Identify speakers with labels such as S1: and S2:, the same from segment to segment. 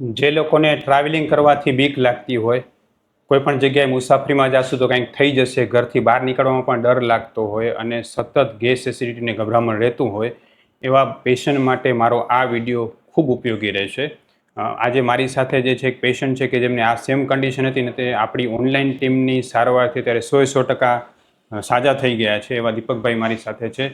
S1: જે લોકોને ટ્રાવેલિંગ કરવાથી બીક લાગતી હોય કોઈ પણ જગ્યાએ મુસાફરીમાં જશું તો કંઈક થઈ જશે ઘરથી બહાર નીકળવામાં પણ ડર લાગતો હોય અને સતત ગેસ એસિડિટીને ગભરામણ રહેતું હોય એવા પેશન્ટ માટે મારો આ વીડિયો ખૂબ ઉપયોગી રહેશે. આજે મારી સાથે જે છે એક પેશન્ટ છે કે જેમને આ સેમ કન્ડિશન હતી ને તે આપણી ઓનલાઈન ટીમની સારવારથી ત્યારે સો સો ટકા સાજા થઈ ગયા છે એવા દીપકભાઈ મારી સાથે છે.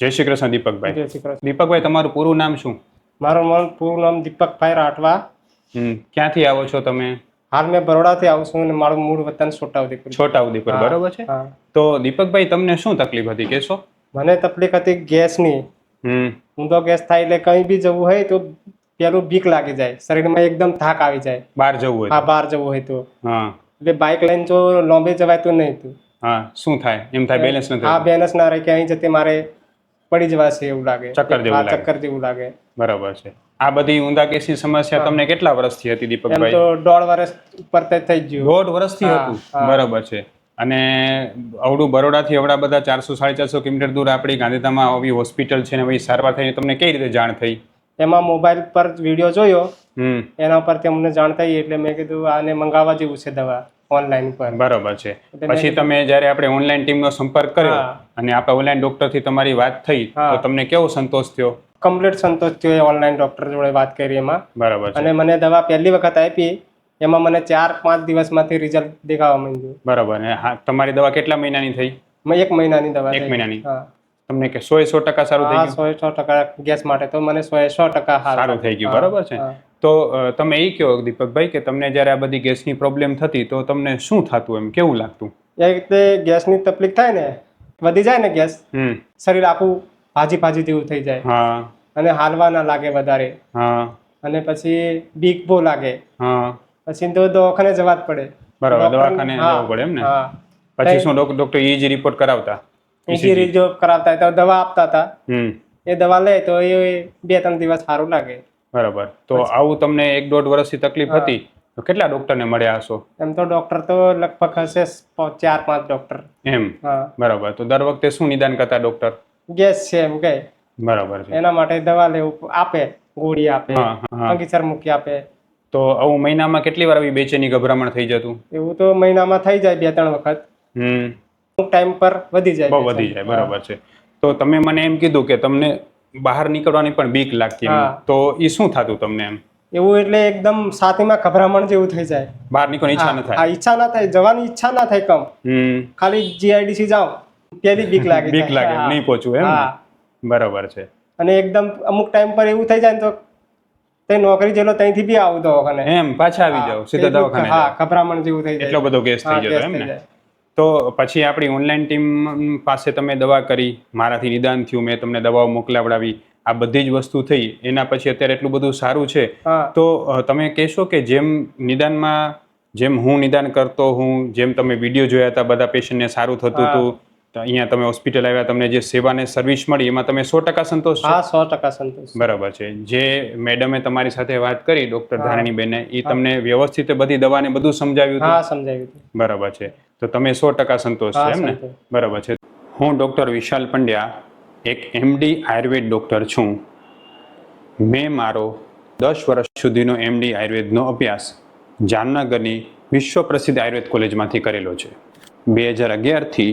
S1: જય શ્રી કૃષ્ણ દીપકભાઈ.
S2: જય શ્રી કૃષ્ણ.
S1: દીપકભાઈ તમારું પૂરું નામ શું?
S2: મારું પૂરું નામ દીપકભાઈ રાઠવા.
S1: ક્યાંથી આવો છો તમે?
S2: હાલ મેં બરોડાથી આવું છું અને મારું મૂળ વતન છોટાઉદેપુર
S1: છોટાઉદેપુર બરોબર છે? તો દીપકભાઈ તમને શું તકલીફ હતી? કેશો
S2: મને તકલીફ હતી ગેસની.
S1: હું
S2: ઊંધો ગેસ થાય એટલે કંઈ બી જવું હોય તો પેલું બીક લાગી જાય. શરીરમાં એકદમ થાક આવી જાય.
S1: બહાર જવું હોય
S2: હા બહાર જવું હોય તો. એટલે બાઇક લઈને જો લોંબે જવાય તો નહીં
S1: હા શું થાય? એમ થાય બેલેન્સ નથી
S2: હા બેલેન્સ ના રહે કે અહીં જતે મારે પડી જવાશે એવું લાગે.
S1: ચક્કર જેવું લાગે.
S2: ચક્કર જેવું લાગે.
S1: બરાબર છે. આ બધી ઊંધા કેસની સમસ્યા તમને કેટલા વર્ષથી હતી દીપકભાઈ?
S2: તો દોઢ વર્ષ ઉપર થઈ ગયું.
S1: દોઢ વર્ષથી હતું. બરાબર છે. અને અવડું બરોડાથી અવડા બધા ચારસો સાડી ચારસો કિલોમીટર દૂર આપણી ગાંધીધામમાં આવી હોસ્પિટલ છે ને સારવાર થઈને તમને કઈ રીતે જાણ થઈ?
S2: એમાં મોબાઈલ પર વીડિયો જોયો. એના પરથી અમને જાણ થઈ એટલે મેં કીધું આને મંગાવવા જેવું છે દવા. ઓનલાઈન પર.
S1: બરાબર છે. પછી તમે જ્યારે આપણે ઓનલાઈન ટીમનો સંપર્ક કર્યો અને આપણે ઓનલાઈન ડોક્ટરથી તમારી વાત થઈ તો તમને કેવો સંતોષ થયો?
S2: કમ્પ્લીટ સંતોષ થયો એ ઓનલાઈન ડોક્ટર જોડે વાત કરી એમાં.
S1: બરાબર
S2: અને મને દવા પહેલી વખત આપી એમાં મને ચાર પાંચ દિવસમાંથી રિઝલ્ટ દેખાવા માંડ્યું.
S1: બરાબર. હા તમારી દવા કેટલા મહિનાની થઈ?
S2: એક મહિનાની દવા
S1: એક મહિનાની? તમને કે સો સો ટકા સારું થઈ ગયું?
S2: સો સો ટકા ગેસ માટે તો મને સો સો ટકા
S1: સારું થઈ ગયું. બરાબર છે. તો તમે એ કહો દીપકભાઈ કે તમને જ્યારે આ બધી ગેસની પ્રોબ્લેમ થતી તો તમને શું થતું એમ? કેવું લાગતું?
S2: એ રીતે ગેસની તકલીફ થાય ને વધી જાય ને ગેસ શરીર આખું ભાજી ભાજી જેવું થઈ જાય.
S1: હા.
S2: અને હાલવા ના લાગે વધારે.
S1: હા.
S2: અને પછી બીક બહુ લાગે.
S1: હા.
S2: પછી તો દવાખાને જવા જ પડે.
S1: બરાબર દવાખાને જવું પડે એમ ને? પછી શું ડોક્ટર ઈજી રિપોર્ટ કરાવતા?
S2: ઈજી રિપોર્ટ કરાવતા. તો દવા આપતા હતા. એ દવા લે તો એ બે ત્રણ દિવસ સારું લાગે.
S1: બરાબર. તો આવું તમને એક દોઢ વર્ષથી તકલીફ હતી? તો કેટલા ડોક્ટરને મળ્યા હશો?
S2: એમ તો ડોક્ટર તો લગભગ હશે ચાર પાંચ ડોક્ટર.
S1: એમ? બરાબર. તો દર વખતે શું નિદાન કરતા ડોક્ટર?
S2: ગેસ છે એમ કે.
S1: બરાબર છે.
S2: એના માટે દવા લેવું આપે ગોળી આપે. અંગીસર મૂકી આપે.
S1: તો આવું મહિનામાં કેટલી વાર આવી બેચેની ગભરામણ થઈ જતું?
S2: એવું તો મહિનામાં થઈ જાય બે ત્રણ વખત.
S1: હમ.
S2: ટાઈમ પર વધી જાય
S1: બહુ વધી જાય. બરાબર છે. તો તમે મને એમ કીધું કે તમને બહાર નીકળવાની પણ બીક લાગતી એમ. તો એ શું થતું તમને એમ?
S2: એવું એટલે એકદમ સાથીમાં ગભરામણ જેવું થઈ જાય.
S1: બહાર નીકળવાની ઈચ્છા ન
S2: હા,
S1: થાય.
S2: ઈચ્છા ના થાય. જવાની ઈચ્છા ના થાય કમ.
S1: હમ.
S2: ખાલી જીઆઈડીસી જાઓ ત્યાંથી બીક લાગે
S1: બીક લાગે
S2: હા.
S1: નહીં પહોંચવું એમ ને? બરાબર છે.
S2: અને એકદમ અમુક ટાઈમ પર એવું થઈ જાય ને તો તે નોકરી જેલો ત્યાંથી બી આવું દવાખાને.
S1: એમ પાછા આવી જાવ સીધા દવાખાને
S2: હા
S1: જાઓ.
S2: ગભરામણ જેવું થઈ જાય.
S1: એટલો બધો
S2: હા,
S1: થઈ જતો
S2: ગેસ
S1: એમ
S2: થઈ
S1: ને?
S2: જાય.
S1: તો પછી આપણી ઓનલાઈન ટીમ પાસે તમે દવા કરી મારાથી નિદાન થયું મેં તમને દવાઓ મોકલાવડાવી આ બધી જ વસ્તુ થઈ એના પછી અત્યારે એટલું બધું સારું છે તો તમે કહેશો કે જેમ નિદાનમાં જેમ હું નિદાન કરતો હું જેમ તમે વીડિયો જોયા હતા બધા પેશન્ટને સારું થતું. હતું તો અહીંયા તમે હોસ્પિટલ આવ્યા તમને જે સેવાને સર્વિસ મળી એમાં તમે સો ટકા સંતોષ
S2: હા સો ટકા સંતોષ.
S1: બરાબર છે. જે મેડમે તમારી સાથે વાત કરી ડોક્ટર
S2: ધારણી
S1: બેને એ તમને વ્યવસ્થિત બધી દવાને બધું સમજાવ્યું
S2: હા સમજાવ્યું
S1: બરાબર છે. તો તમે સો ટકા સંતોષ છે એમ ને? બરાબર છે. હું ડૉક્ટર વિશાલ પંડ્યા એક એમડી આયુર્વેદ ડૉક્ટર છું. મેં મારો દસ વર્ષ સુધીનો એમડી આયુર્વેદનો અભ્યાસ જામનગરની વિશ્વ પ્રસિદ્ધ આયુર્વેદ કોલેજમાંથી કરેલો છે. બે હજાર અગિયારથી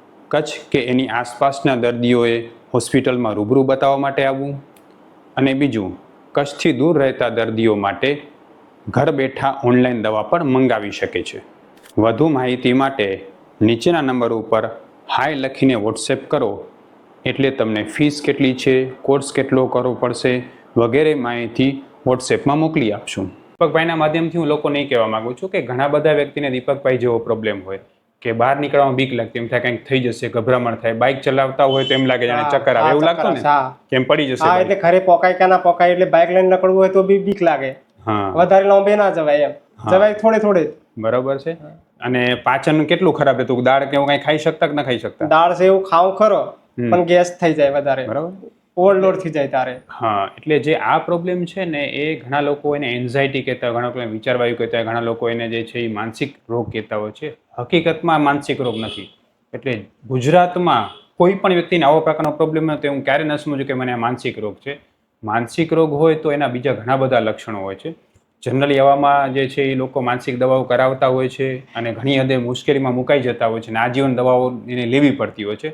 S1: કચ્છ કે એની આસપાસના દર્દીઓએ હોસ્પિટલમાં રૂબરૂ બતાવવા માટે આવવું અને બીજું, કચ્છથી દૂર રહેતા દર્દીઓ માટે ઘર બેઠા ઓનલાઈન દવા પણ મંગાવી શકે છે. વધુ માહિતી માટે નીચેના નંબર ઉપર હાય લખીને વોટ્સએપ કરો. એટલે તમને ફીસ કેટલી છે, કોર્સ કેટલો કરવો પડશે વગેરે માહિતી વોટ્સએપમાં મોકલી આપશું. દીપકભાઈના માધ્યમથી હું લોકોને એ કહેવા માંગુ છું કે ઘણા બધા વ્યક્તિને દીપકભાઈ જેવો પ્રોબ્લેમ હોય. કે બહાર નીકળવામાં બીક લાગતી એમ થાય કંઈક થઈ જશે ગભરામણ થાય બાઇક ચલાવતા હોય તો એમ લાગે જાણે ચક્કર આવે. એવું લાગતું ને. કેમ પડી જશે
S2: હા એટલે ખરે પોકાય કે ના પોકાય એટલે બાઇક લઈને નીકળવું હોય તો બી બીક લાગે.
S1: હા.
S2: વધારે લાંબે ના જવાય એમ. જવાય થોડે થોડે
S1: બરાબર છે. અને પાચન કેટલું ખરાબ હતું? દાળ કે એવું કઈ ખાઈ શકતા કે ના ખાઈ શકતા?
S2: દાળ છે એવું ખાવું ખરો પણ ગેસ થઈ જાય વધારે.
S1: બરાબર.
S2: ઓવરલોડ થઈ જાય તારે.
S1: હા, એટલે જે આ પ્રોબ્લેમ છે ને, એ ઘણા લોકો એને એન્ઝાયટી કહેતા હોય, ઘણા લોકો વિચારવાયુ કહેતા હોય, ઘણા લોકો એને જે છે એ માનસિક રોગ કહેતા હોય છે. હકીકતમાં માનસિક રોગ નથી. એટલે ગુજરાતમાં કોઈ પણ વ્યક્તિને આવો પ્રકારનો પ્રોબ્લેમ હોય તો હું ક્યારે ન સમજું કે મને આ માનસિક રોગ છે. માનસિક રોગ હોય તો એના બીજા ઘણા બધા લક્ષણો હોય છે. જનરલી એવામાં જે છે એ લોકો માનસિક દવાઓ કરાવતા હોય છે અને ઘણી હદે મુશ્કેલીમાં મુકાઈ જતા હોય છે અને આજીવન દવાઓ એને લેવી પડતી હોય છે.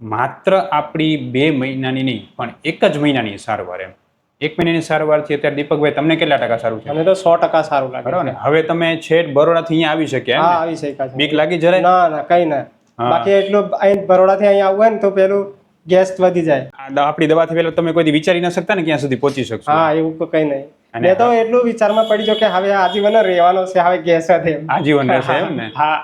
S1: માત્ર આપણી બે મહિનાની નહીં પણ એક જ મહિનાની સારવાર એમ. એક મહિનાની સારવારથી અત્યારે દીપકભાઈ તમને કેટલા ટકા સારું છે?
S2: મને તો સો ટકા સારું લાગે
S1: બરાબર ને? હવે તમે છેટ બરોડાથી અહીંયા આવી શક્યા
S2: હા આવી શક્યા?
S1: બીક લાગી જરાય?
S2: ના ના કઈ ના. બાકી એટલું અહીં બરોડાથી અહીંયા આવવું હોય ને તો પેલું ગેસ વધી જાય.
S1: આપણી દવાથી પહેલા તમે કોઈ વિચારી ન શકતા ને ક્યાં સુધી પહોંચી શકશો?
S2: હા એવું તો કઈ નહીં. મેં તો એટલું વિચારમાં પડી જો કે હવે આજીવન રહેવાનો છે હવે ગેસ સાથે
S1: આજીવન રહેશે એમ ને?
S2: હા.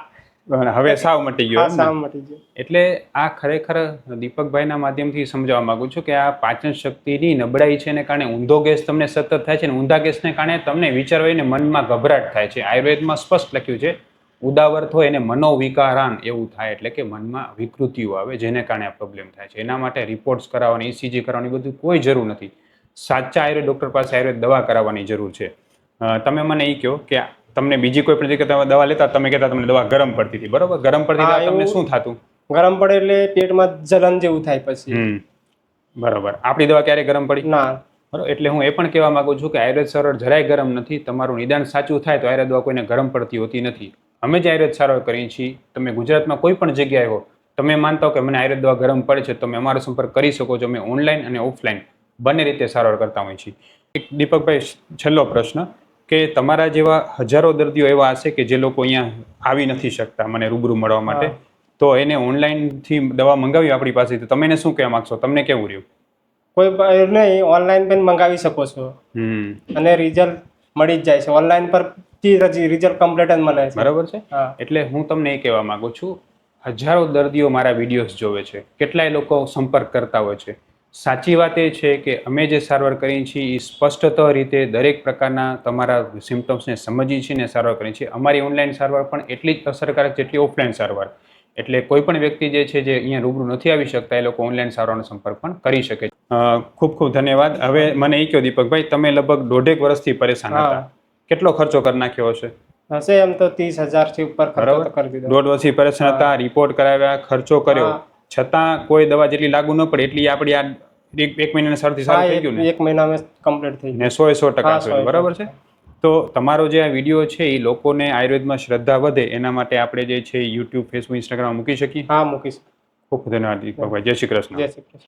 S1: હવે સાવ મટી ગયો
S2: મટી
S1: એટલે આ ખરેખર દીપકભાઈના માધ્યમથી સમજાવવા માંગુ છું કે આ પાચન શક્તિની નબળાઈ છે ને કારણે ઊંધો ગેસ તમને સતત થાય છે ને ઊંધા ગેસને કારણે તમને વિચારવાઈને મનમાં ગભરાટ થાય છે. આયુર્વેદમાં સ્પષ્ટ લખ્યું છે ઉદાવર્ત હોય એને મનોવિકારાન એવું થાય એટલે કે મનમાં વિકૃતિઓ આવે જેને કારણે આ પ્રોબ્લેમ થાય છે. એના માટે રિપોર્ટ્સ કરાવવાની ઇસીજી કરાવવાની બધું કોઈ જરૂર નથી. સાચા આયુર્વેદ ડૉક્ટર પાસે આયુર્વેદ દવા કરાવવાની જરૂર છે. તમે મને એ કહો કે તમને બીજી કોઈ પણ તમે દવા લેતા તમે કહેતા તમને દવા ગરમ પડતી હતી. બરોબર? ગરમ પડતી હતી તમને શું થતું?
S2: ગરમ પડે એટલે પેટમાં જલન જેવું થાય પછી.
S1: બરોબર. આપણી દવા ક્યારે ગરમ પડી?
S2: ના.
S1: બરોબર? એટલે હું એ પણ કહેવા માંગુ છું કે આયુર્વેદ સારવાર જરાય ગરમ નથી. તમારું નિદાન સાચું થાય તો આયુર્વેદ દવા કોઈને ગરમ પડતી હોતી નથી. અમે જે આયુર્વેદ સારવાર કરીએ છીએ તમે ગુજરાતમાં કોઈ પણ જગ્યાએ હો તમે માનતા હો કે મને આયુર્વેદ દવા ગરમ પડે છે તો તમે અમારો સંપર્ક કરી શકો છો અમે ઓનલાઈન અને ઓફલાઈન બંને રીતે સારવાર કરતા હોઈએ છીએ. એક દીપકભાઈ છેલ્લો પ્રશ્ન. કે તમારા જેવા હજારો દર્દીઓ એવા હશે કે જે લોકો અહીંયા આવી નથી શકતા મને રૂબરૂ મળવા માટે. તો એને ઓનલાઈનથી દવા મંગાવી આપણી પાસે. તો તમે એને શું કહેવા માંગશો? તમને કેવું રહ્યું?
S2: કોઈ નહીં ઓનલાઈન પણ મંગાવી શકો છો.
S1: હમ.
S2: અને રિઝલ્ટ મળી જ જાય છે. ઓનલાઈન પર રિઝલ્ટ કમ્પ્લીટ જ મળે છે.
S1: બરાબર છે? એટલે હું તમને એ કહેવા માંગુ છું હજારો દર્દીઓ મારા વિડીયોઝ જોવે છે. કેટલાય લોકો સંપર્ક કરતા હોય છે. સાચી વાત એ છે કે અમે જે સારવાર કરીએ છીએ એ સ્પષ્ટત રીતે દરેક પ્રકારના તમારા સિમ્ટમ્સને સમજીએ છીએ ને સારવાર કરીએ છીએ. અમારી ઓનલાઈન સારવાર પણ એટલી જ અસરકારક જેટલી ઓફલાઈન સારવાર. એટલે કોઈ પણ વ્યક્તિ જે છે જે અહીંયા રૂબરૂ નથી આવી શકતા એ લોકો ઓનલાઈન સારવારનો સંપર્ક પણ કરી શકે છે. ખૂબ ખૂબ ધન્યવાદ. હવે મને એ કહો દીપકભાઈ તમે લગભગ દોઢેક વર્ષથી પરેશાન હતા. કેટલો ખર્ચો કરી નાખ્યો હશે?
S2: હશે એમ તો ત્રીસ હજારથી ઉપર ખર્ચો. કરી દીધો.
S1: દોઢ વર્ષથી પરેશાન હતા રિપોર્ટ કરાવ્યા ખર્ચો કર્યો. છતાં કોઈ દવા જેટલી લાગુ ન પડે એટલી આપણી આ એક એક મહિનાના સરથી સારું થઈ ગયું ને?
S2: એક મહિનામાં કમ્પ્લીટ થઈ
S1: ને સો સો ટકા
S2: હા, સો
S1: બરાબર છે? તો તમારો જે આ વીડિયો છે એ લોકોને આયુર્વેદમાં શ્રદ્ધા વધે એના માટે આપણે જે છે યુટ્યુબ ફેસબુક ઇન્સ્ટાગ્રામ મૂકી શકીએ?
S2: હા મૂકીશ
S1: ખૂબ ધન્યવાદ દીપકભાઈ. જય શ્રી કૃષ્ણ.
S2: જય શ્રી કૃષ્ણ.